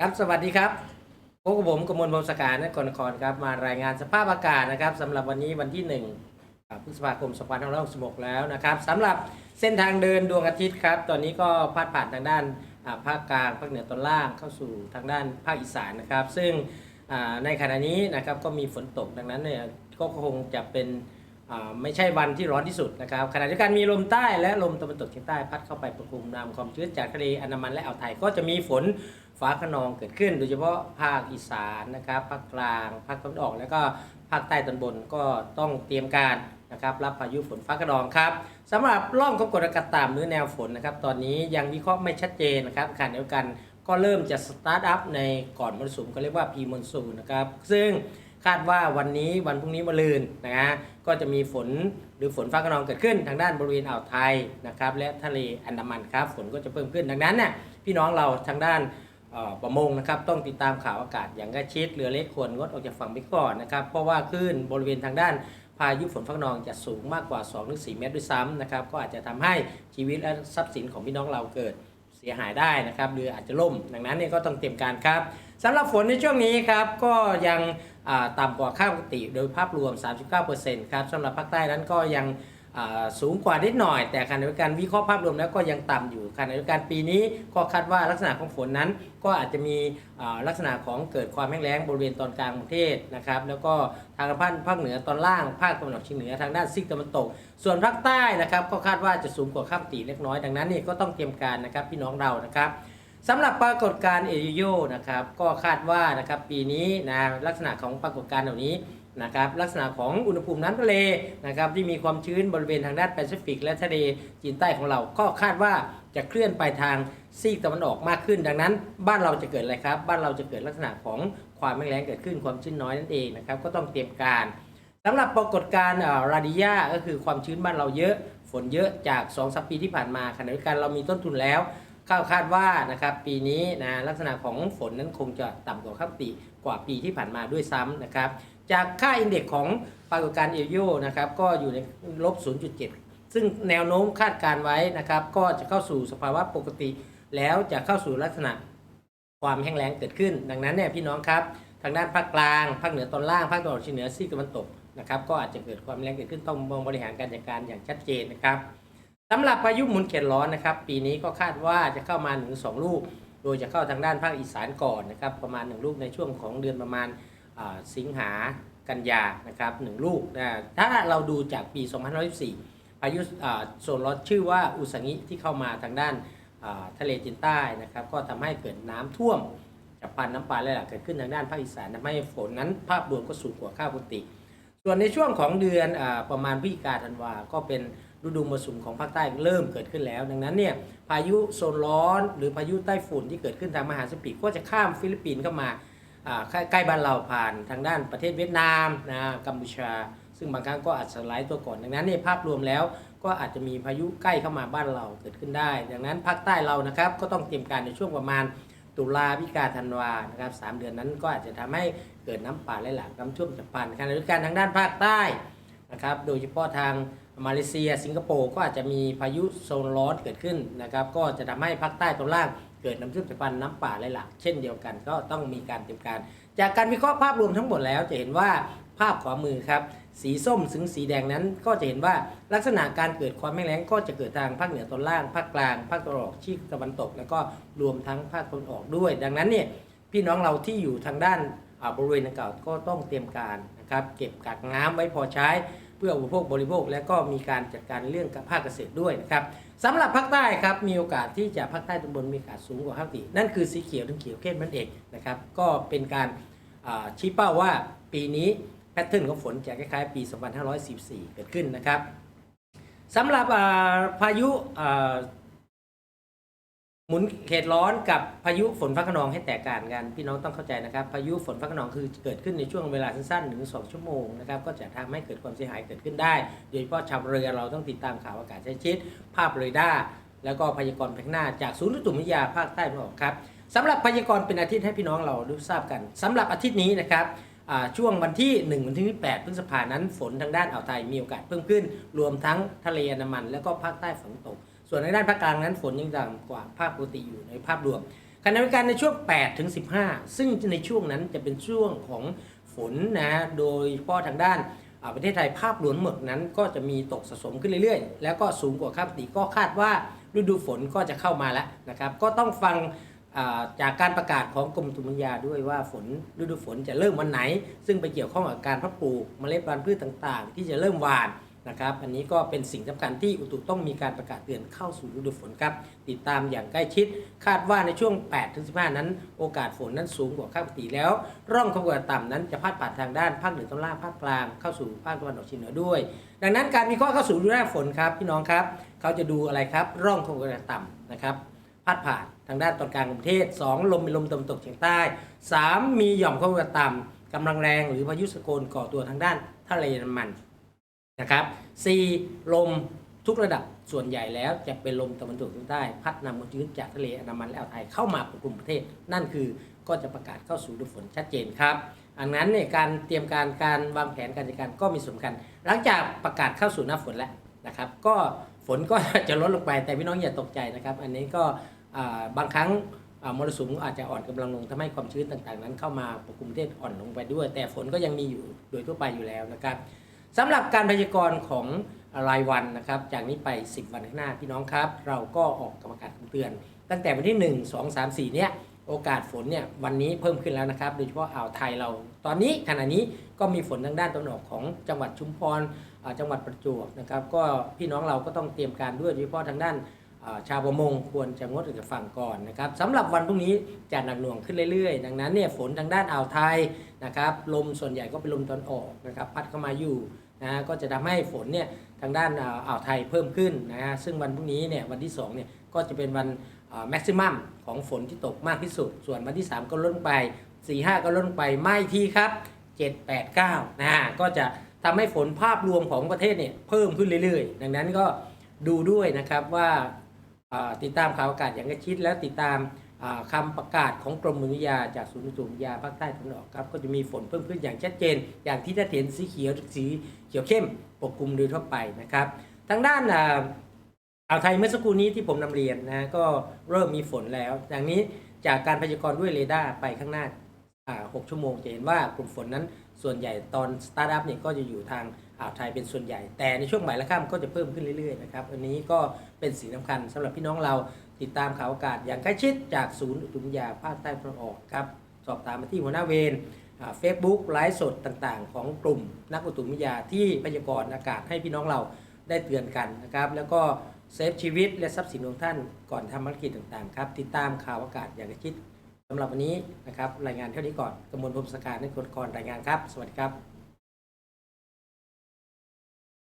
ครับสวัสดีครับพบกับผมกมลพงศการนครนครครับมารายงานสภาพอากาศนะครับสำหรับวันนี้วันที่1อ่าพฤษภาคม2566แล้วนะครับสำหรับเส้นทางเดินดวงอาทิตย์ครับ ตอนนี้ก็พาดผ่านทางด้านภาคกลางภาคเหนือตอนล่างเข้าสู่ทางด้านภาคอีสานนะครับ ซึ่งในขณะนี้นะครับก็มีฝนตกดังนั้นเนี่ยก็คงจะเป็นไม่ใช่วันที่ร้อนที่สุดนะครับขณะเดียวกันมีลมใต้และลมตะวันตกเฉียงใต้พัดเข้าไปปกคลุมนำความชื้นจากทะเลอันดามันและอ่าวไทยก็จะมีฝน ฟ้าขนองเกิดขึ้น โดยเฉพาะภาคอีสานนะครับภาคกลางภาคตะวันออก แล้วก็ภาคใต้ตอนบนก็ต้องเตรียมการนะครับรับพายุฝนฟ้าขนองครับสำหรับร่องความกดอากาศต่ำหรือแนวฝนนะครับตอนนี้ยังวิเคราะห์ไม่ชัดเจนนะครับขณะเดียวกันก็เริ่มจะสตาร์ทอัพในก่อนมรสุมก็เรียกว่าพีมอนซูนนะครับซึ่งคาดว่าวันนี้วันพรุ่งนี้มะรืนนะฮะก็จะมีฝนหรือฝนฟ้าขนองเกิดขึ้นทางด้านบริเวณอ่าวไทยนะครับและทะเลอันดามันครับฝนก็จะเพิ่มขึ้นดังนั้นเนี่ยพี่น้องเราทางด้าน ประมงนะครับต้องติดตามข่าวอากาศอย่างใกล้ชิดเรือเล็กควรงดออกจากฝั่งไปก่อนนะครับเพราะว่าคลื่นบริเวณทางด้านพายุฝนฟ้าขนองจะสูงมากกว่า 2-4 เมตรด้วยซ้ำนะครับก็อาจจะทำให้ชีวิตและทรัพย์สินของพี่น้องเราเกิดเสียหายได้นะครับเรืออาจจะล่ม ดังนั้นเนี่ยก็ต้องเตรียมการครับสำหรับฝนในช่วงนี้ครับก็ยังต่ำกว่าค่าปกติโดยภาพรวม 39%ครับสำหรับภาคใต้นั้นก็ยัง สูงกว่านิดหน่อย แต่ขณะเดียวกันวิเคราะห์ภาพรวมแล้วก็ยังต่ำอยู่ขณะเดียวกันปีนี้ก็คาดว่าลักษณะของฝนนั้น ก็อาจจะมีลักษณะของเกิดความแห้งแล้งบริเวณตอนกลางประเทศนะครับ แล้วก็ทางภาคภาคเหนือตอนล่างภาคตะวันออกเฉียงเหนือทางด้านซีกตะวันตก ส่วนภาคใต้นะครับก็คาดว่าจะสูงกว่าค่าปกติเล็กน้อยดังนั้นนี่ก็ต้องเตรียมการนะครับพี่น้องเรานะครับสำหรับปรากฏการณ์เอลิโยนะครับก็คาดว่านะครับปีนี้นะลักษณะของปรากฏการณ์เหล่านี้ นะครับลักษณะของอุณหภูมิน้ำทะเลนะครับที่มีความชื้นบริเวณทางด้านแปซิฟิก และทะเลจีนใต้ของเราก็คาดว่าจะเคลื่อนไปทางซีกตะวันออกมากขึ้น ดังนั้น บ้านเราจะเกิดอะไรครับ บ้านเราจะเกิดลักษณะของความแห้งแลงเกิดขึ้นความชื้นน้อยนั่นเองนะครับก็ต้องเตรียมการสำหรับปรากฏการณ์ราดิยาก็คือความชื้นบ้านเราเยอะ ฝนเยอะจาก2องสัปปีที่ผ่านมาขณะเดียวกันเรามีต้นทุนแล้ว คาดคาดว่านะครับปีนี้นะลักษณะของฝนนั้นคงจะต่ำกว่าค่าปกติกว่าปีที่ผ่านมาด้วยซ้ำนะครับ จากค่าอินเด็กซ์ของปรากฏการณ์เอลโยนะครับก็อยู่ในลบ 0.7 ซึ่งแนวโน้มคาดการไว้นะครับ ก็จะเข้าสู่สภาวะปกติ แล้วจะเข้าสู่ลักษณะความแห้งแล้งเกิดขึ้น ดังนั้นเนี่ยพี่น้องครับ ทางด้านภาคกลางภาคเหนือตอนล่างภาคตะวันออกเฉียงเหนือซีกตะวันตกนะครับก็อาจจะเกิดความแรงเกิดขึ้นต้องมองบริหารการจัดการอย่างชัดเจนนะครับ สำหรับพายุหมุนเขตร้อนนะครับ ปีนี้ก็คาดว่าจะเข้ามา1งสองลูก โดยจะเข้าทางด้านภาคอีสานก่อนนะครับ ประมาณ 1 ลูกในช่วงของเดือนประมาณสิงหากันยานะครับหนึ่งลูกนะถ้าเราดูจากปี 2514พายุอ่าโซนร้อนชื่อว่าอุสังิที่เข้ามาทางด้านาทะเลจีนใต้นะครับ ก็ทำให้เกิดน้ำท่วมจะพันน้ำปลาไหลหลากเกิดขึ้นทางด้านภาคอีสานทำให้ฝนนั้นภาพรวมก็สูงกว่าค่าปกติ ส่วนในช่วงของเดือนอประมาณพฤศจิกาธันวาก็เป็น ฤดูมรสุมของภาคใต้เริ่มเกิดขึ้นแล้ว ดังนั้นเนี่ยพายุโซนร้อนหรือพายุใต้ฝุ่นที่เกิดขึ้นทางมหาสมุทรแปซิฟิกก็จะข้ามฟิลิปปินส์เข้ามาใกล้บ้านเราผ่านทางด้านประเทศเวียดนามนะกัมพูชา ซึ่งบางครั้งก็อาจสไลด์ตัวก่อน ดังนั้นเนี่ยภาพรวมแล้วก็อาจจะมีพายุใกล้เข้ามาบ้านเราเกิดขึ้นได้ ดังนั้นภาคใต้เรานะครับก็ต้องเตรียมการในช่วงประมาณตุลาพิกาธันวานะครับสามเดือนนั้นก็อาจจะทำให้เกิดน้ำป่าไหลหลากน้ำท่วมฉับพลันขณะเดียวกันทางด้านภาคใต้นะครับโดยเฉพาะทาง มาเลเซีย สิงคโปร์ก็อาจจะมีพายุโซนร้อนเกิดขึ้นนะครับ ก็จะทำให้ภาคใต้ตอนล่างเกิดน้ำท่วมฉับพลันน้ำป่าไหลหลากเช่นเดียวกัน ก็ต้องมีการเตรียมการ จากการวิเคราะห์ภาพรวมทั้งหมดแล้วจะเห็นว่าภาพขวามือครับสีส้มถึงสีแดงนั้นก็จะเห็นว่าลักษณะการเกิดความแห้งแล้งก็จะเกิดทางภาคเหนือตอนล่าง ภาคกลาง ภาคตะวันออกชีกตะวันตก แล้วก็รวมทั้งภาคตะวันออกด้วย ดังนั้นเนี่ยพี่น้องเราที่อยู่ทางด้านบริเวณดังกล่าวก็ต้องเตรียมการนะครับเก็บกักน้ำไว้พอใช้ เพื่ออุปโภคบริโภค และก็มีการจัดการเรื่องภาคเกษตรด้วยนะครับสำหรับภาคใต้ครับมีโอกาสที่จะภาคใต้ตอนบนมีโอกาสสูงกว่าภาคตินั่นคือสีเขียวถึงเขียวเข้มนั่นเองนะครับก็เป็นการชี้เป้าว่าปีนี้แพทเทิร์นของฝนจะคล้ายๆ ปี 2544 เกิดขึ้นนะครับสำหรับพายุ หมุนเขตร้อนกับพายุฝนฟ้าขนองให้แตกต่างกัน พี่น้องต้องเข้าใจนะครับ พายุฝนฟ้าขนองคือเกิดขึ้นในช่วงเวลาสั้นๆหนึ่งสองชั่วโมงนะครับก็จะทำให้เกิดความเสียหายเกิดขึ้นได้ โดยเฉพาะชาวเรือเราต้องติดตามข่าวอากาศใช้ชิด ภาพเรดาร์แล้วก็พยากรณ์แผงหน้าจากศูนย์อุตุนิยาภาคใต้ตะวันออกครับสำหรับพยากรณ์เป็นอาทิตย์ให้พี่น้องเรารู้ทราบกันสำหรับอาทิตย์นี้นะครับช่วงวันที่ 1 วันที่8พฤษภานั้นฝนทางด้านอ่าวไทยมีโอกาสเพิ่มขึ้น รวมทั้งทะเลอันดามัน แล้วก็ภาคใต้ฝนตก ส่วนในด้านภาคกลางนั้นฝนยังต่ำกว่าภาคปกติอยู่ในภาพรวมขณะเดียวกันในช่วง 8 ถึง 15 ซึ่งในช่วงนั้นจะเป็นช่วงของฝนนะโดยเฉพาะทางด้านประเทศไทยภาพรวมหมดนั้นก็จะมีตกสะสมขึ้นเรื่อยๆ แล้วก็สูงกว่าค่าปกติก็คาดว่าฤดูฝนก็จะเข้ามาแล้วนะครับ ก็ต้องฟังจากการประกาศของกรมอุตุนิยมวิยาด้วยว่าฝนฤดูฝนจะเริ่มวันไหน ซึ่งไปเกี่ยวข้องกับการเพาะปลูกเมล็ดพันธุ์พืชต่างๆ ที่จะเริ่มหวาน นะครับ อันนี้ก็เป็นสิ่งสำคัญที่อุตุต้องมีการประกาศเตือนเข้าสู่ฤดูฝนครับ ติดตามอย่างใกล้ชิด คาดว่าในช่วง 8-15 นั้น โอกาสฝนนั้นสูงกว่าค่าปกติแล้ว ร่องความกดอากาศต่ำนั้นจะพัดผ่านทางด้านภาคเหนือตอนล่างภาคกลางเข้าสู่ภาคตะวันออกเฉียงเหนือด้วย ดังนั้นการมีข้อเข้าสู่ฤดูหน้าฝนครับพี่น้องครับ เขาจะดูอะไรครับ ร่องความกดอากาศต่ำนะครับพัดผ่านทางด้านตอนกลางของประเทศ 2 ลมเป็นลมตะวันตกเฉียงใต้ 3 มีหย่อมความกดอากาศต่ำกำลังแรงหรือพายุสโกลก่อตัวทางด้านทะเลน้ำมัน นะครับ 4. ลมทุกระดับส่วนใหญ่แล้วจะเป็นลมตะวันตกเฉียงใต้ พัดนำความชื้นจากทะเลอันดามันและอ่าวไทยเข้ามาปกคลุมประเทศ นั่นคือก็จะประกาศเข้าสู่ฤดูฝนชัดเจนครับอันนั้นเนี่ยการเตรียมการการวางแผนการจัดการก็มีสำคัญหลังจากประกาศเข้าสู่หน้าฝนแล้วนะครับก็ฝนก็จะลดลงไปแต่พี่น้องอย่าตกใจนะครับ อันนี้ก็บางครั้งมรสุมอาจจะอ่อนกำลังลงทำให้ความชื้นต่างๆ นั้นเข้ามาปกคลุมประเทศอ่อนลงไปด้วย แต่ฝนก็ยังมีอยู่โดยทั่วไปอยู่แล้วนะครับ สำหรับการพยากรณ์ของรายวันนะครับ จากนี้ไป 10 วันข้างหน้าพี่น้องครับ เราก็ออกกรรมการเตือน ตั้งแต่วันที่ 1 2 3 4 เนี่ยโอกาสฝนเนี่ยวันนี้เพิ่มขึ้นแล้วนะครับ โดยเฉพาะอ่าวไทยเรา ตอนนี้ขณะนี้ก็มีฝนทางด้านตะวันออกของจังหวัดชุมพรจังหวัดประจวบนะครับ ก็พี่น้องเราก็ต้องเตรียมการด้วยโดยเฉพาะทางด้านชาวประมงควรจะงดออกจากฝั่งก่อนนะครับสำหรับวันพรุ่งนี้จะหนักหน่วงขึ้นเรื่อยๆ ดังนั้นเนี่ยฝนทางด้านอ่าวไทยนะครับลมส่วนใหญ่ก็เป็นลมตะวันออกนะครับพัดเข้ามาอยู่ นะก็จะทำให้ฝนเนี่ยทางด้านอ่าวไทยเพิ่มขึ้นนะฮะซึ่งวันพรุ่งนี้เนี่ยวันที่2เนี่ยก็จะเป็นวันแม็กซิมัมของฝนที่ตกมากที่สุด ส่วนวันที่ 3 ก็ลดไป 4 5 ก็ลดไปไม่ทีครับ 7 8 9นะฮะก็จะทำให้ฝนภาพรวมของประเทศเนี่ยเพิ่มขึ้นเรื่อยๆ ดังนั้นก็ดูด้วยนะครับว่าาติดตามข่าวอากาศอย่างใกล้ชิดแล้วติดตาม คำประกาศของกรมอุตุนิยมวิทยาจากศูนย์อุตุนิยมวิทยาภาคใต้ตะวันออกครับก็จะมีฝนเพิ่มขึ้นอย่างชัดเจน อย่างที่ท่านเห็นสีเขียวสีเขียวเข้มปกคลุมโดยทั่วไปนะครับ ทางด้านอ่าวไทยเมื่อสักครู่นี้ที่ผมนำเรียนนะก็เริ่มมีฝนแล้ว อย่างนี้จากการพยากรณ์ด้วยเรดาร์ไปข้างหน้าอ่า6 ชั่วโมงจะเห็นว่ากลุ่มฝนนั้นส่วนใหญ่ตอนสตาร์ทอัพเนี่ยก็จะอยู่ทาง อ่าวไทยเป็นส่วนใหญ่ แต่ในช่วงบ่ายและค่ำก็จะเพิ่มขึ้นเรื่อยๆนะครับอันนี้ก็เป็นสิ่งสำคัญสำหรับพี่น้องเราติดตามข่าวอากาศอย่างใกล้ชิดจากศูนย์อุตุนิยมวิทยาภาคใต้ตะวันออกครับสอบถามมาที่หัวหน้าเวรเฟซบุ๊กไลฟ์สดต่างๆ ของกลุ่มนักอุตุนิยมวิทยาที่พยากรณ์อากาศให้พี่น้องเราได้เตือนกันนะครับแล้วก็เซฟชีวิตและทรัพย์สินของท่านก่อนทำภารกิจต่างๆครับติดตามข่าวอากาศอย่างใกล้ชิดสำหรับวันนี้นะครับรายงานเท่านี้ก่อนกมลพรมสการในกรรายงานครับ สวัสดีครับ